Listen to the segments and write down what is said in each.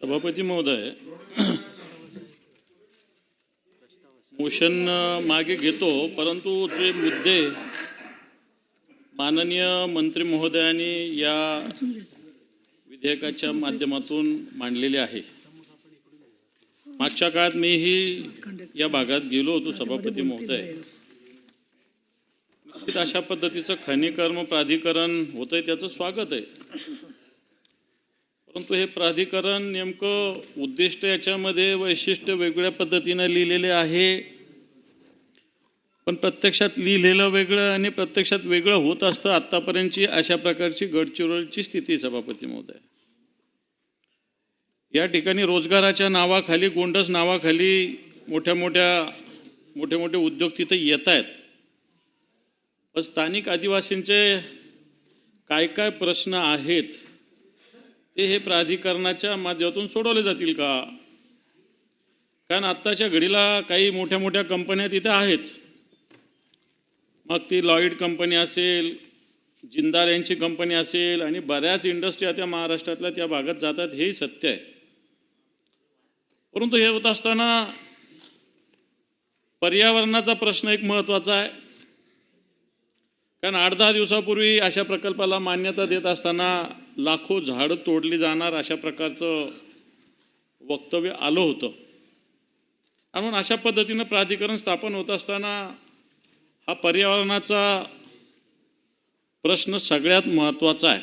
सभापती महोदय मोशन मागे घेतो परंतु जे मुद्दे माननीय मंत्री महोदयांनी या विधेयकाच्या माध्यमातून मांडलेले आहे. मागच्या काळात मीही या भागात गेलो होतो सभापती महोदय. अशा पद्धतीचं खनिकर्म प्राधिकरण होतंय त्याचं स्वागत आहे. परंतु हे प्राधिकरण नेमकं उद्दिष्ट याच्यामध्ये वैशिष्ट्य वेगवेगळ्या पद्धतीनं लिहिलेले आहे. पण प्रत्यक्षात लिहिलेलं वेगळं आणि प्रत्यक्षात वेगळं होत असतं आत्तापर्यंतची अशा प्रकारची गडचिरोलीची स्थिती सभापती महोदय. या ठिकाणी रोजगाराच्या नावाखाली गोंडस नावाखाली मोठ्या मोठ्या मोठे मोठे उद्योग तिथे येत आहेत. पण स्थानिक आदिवासींचे काय काय प्रश्न आहेत ते हे प्राधिकरणाच्या माध्यमातून सोडवले जातील का? कारण आत्ताच्या घडीला काही मोठ्या मोठ्या कंपन्या तिथे आहेत. मग ती लॉईड कंपनी असेल जिंदाल यांची कंपनी असेल आणि बऱ्याच इंडस्ट्री आता महाराष्ट्रातल्या त्या भागात जातात हे सत्य आहे. परंतु हे होत असताना पर्यावरणाचा प्रश्न एक महत्त्वाचा आहे. कारण आठ दहा दिवसापूर्वी अशा प्रकल्पाला मान्यता देत असताना लाखो झाडं तोडली जाणार अशा प्रकारचं वक्तव्य आलं होतं. आणि म्हणून अशा पद्धतीनं प्राधिकरण स्थापन होत असताना हा पर्यावरणाचा प्रश्न सगळ्यात महत्त्वाचा आहे.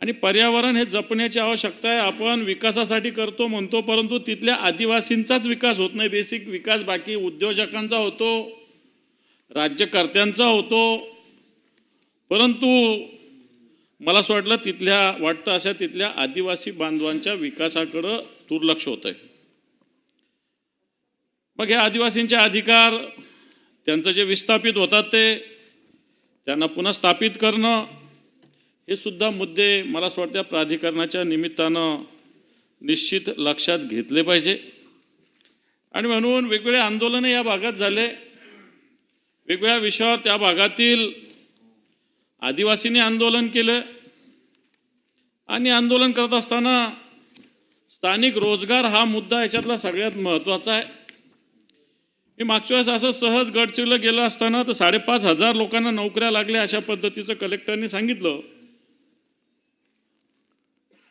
आणि पर्यावरण हे जपण्याची आवश्यकता आहे. आपण विकासासाठी करतो म्हणतो परंतु तिथल्या आदिवासींचाच विकास होत नाही. बेसिक विकास बाकी उद्योजकांचा होतो राज्यकर्त्यांचा होतो परंतु मला असं वाटलं तिथल्या वाटतं अशा तिथल्या आदिवासी बांधवांच्या विकासाकडं दुर्लक्ष होतं आहे मग हे आदिवासींचे अधिकार त्यांचं जे विस्थापित होतात ते त्यांना पुन्हा स्थापित करणं हे सुद्धा मुद्दे मला असं वाटतं प्राधिकरणाच्या निमित्तानं निश्चित लक्षात घेतले पाहिजे. आणि म्हणून वेगवेगळे आंदोलनं या भागात झाले. वेगवेगळ्या विषयावर त्या भागातील आदिवासींनी आंदोलन केलं आणि आंदोलन करत असताना स्थानिक रोजगार हा मुद्दा याच्यातला सगळ्यात महत्त्वाचा आहे. मी मागच्या वेळेस असं सहज गडचिरोलीला गेलं असताना तर साडेपाच हजार लोकांना नोकऱ्या लागल्या अशा पद्धतीचं कलेक्टरनी सांगितलं.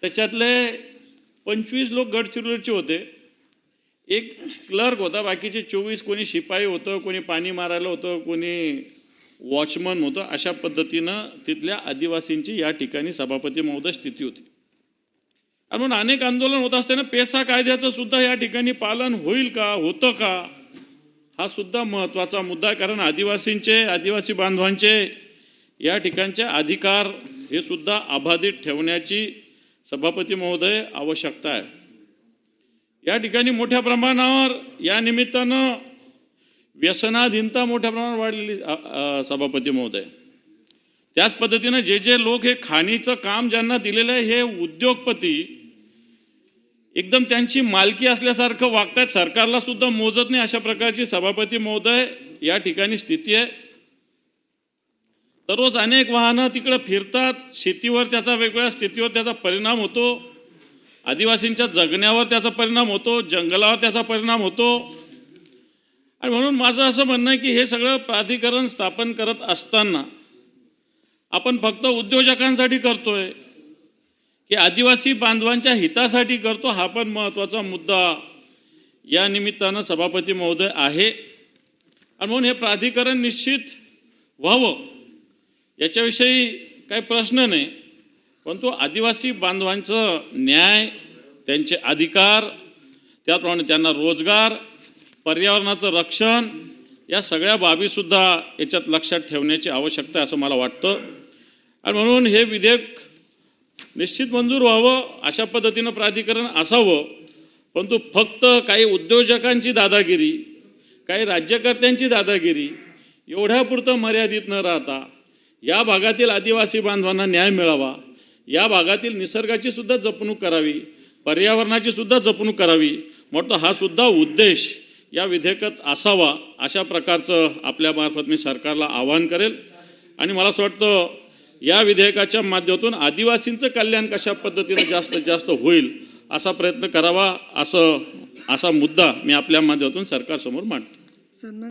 त्याच्यातले पंचवीस लोक गडचिरोलीचे होते. एक क्लर्क होता बाकीचे चोवीस कोणी शिपाई होतं कोणी पाणी मारायला होतं कोणी वॉचमन होतं. अशा पद्धतीनं तिथल्या आदिवासींची या ठिकाणी सभापती महोदय स्थिती होती. आणि म्हणून अनेक आंदोलन होत असताना पेसा कायद्याचं सुद्धा या ठिकाणी पालन होईल का होतं का? हा सुद्धा महत्त्वाचा मुद्दा आहे. कारण आदिवासींचे आदिवासी बांधवांचे या ठिकाणचे अधिकार हे सुद्धा अबाधित ठेवण्याची सभापती महोदय आवश्यकता आहे. या ठिकाणी मोठ्या प्रमाणावर या निमित्तानं व्यसनाधीनता मोठ्या प्रमाणात वाढलेली सभापती महोदय. त्याच पद्धतीनं जे जे लोक हे खाणीचं काम ज्यांना दिलेलं आहे हे उद्योगपती एकदम त्यांची मालकी असल्यासारखं वागतायत. सरकारला सुद्धा मोजत नाही अशा प्रकारची सभापती महोदय. या ठिकाणी स्थिती आहे. दररोज अनेक वाहनं तिकडं फिरतात. शेतीवर त्याचा वेगवेगळ्या स्थितीवर त्याचा परिणाम होतो. आदिवासींच्या जगण्यावर त्याचा परिणाम होतो. जंगलावर त्याचा परिणाम होतो. आणि म्हणून माझं असं म्हणणं आहे की हे सगळं प्राधिकरण स्थापन करत असताना आपण फक्त उद्योजकांसाठी करतोय की आदिवासी बांधवांच्या हितासाठी करतो हा पण महत्त्वाचा मुद्दा या निमित्तानं सभापती महोदय आहे. आणि म्हणून हे प्राधिकरण निश्चित व्हावं याच्याविषयी काही प्रश्न नाही परंतु आदिवासी बांधवांचं न्याय त्यांचे अधिकार त्याचप्रमाणे त्यांना रोजगार पर्यावरणाचं रक्षण या सगळ्या बाबीसुद्धा याच्यात लक्षात ठेवण्याची आवश्यकता आहे असं मला वाटतं. आणि म्हणून हे विधेयक निश्चित मंजूर व्हावं अशा पद्धतीनं प्राधिकरण असावं परंतु फक्त काही उद्योजकांची दादागिरी काही राज्यकर्त्यांची दादागिरी एवढ्यापुरतं मर्यादित न राहता या भागातील आदिवासी बांधवांना न्याय मिळावा या भागातील निसर्गाची सुद्धा जपणूक करावी पर्यावरणाची सुद्धा जपणूक करावी म्हणतो हा सुद्धा उद्देश या विधेयकात असावा अशा प्रकारचं आपल्यामार्फत मी सरकारला आवाहन करेल. आणि मला असं वाटतं या विधेयकाच्या माध्यमातून आदिवासींचं कल्याण कशा पद्धतीनं जास्तीत जास्त होईल असा प्रयत्न करावा असं असा मुद्दा मी आपल्या माध्यमातून सरकारसमोर मांडतो.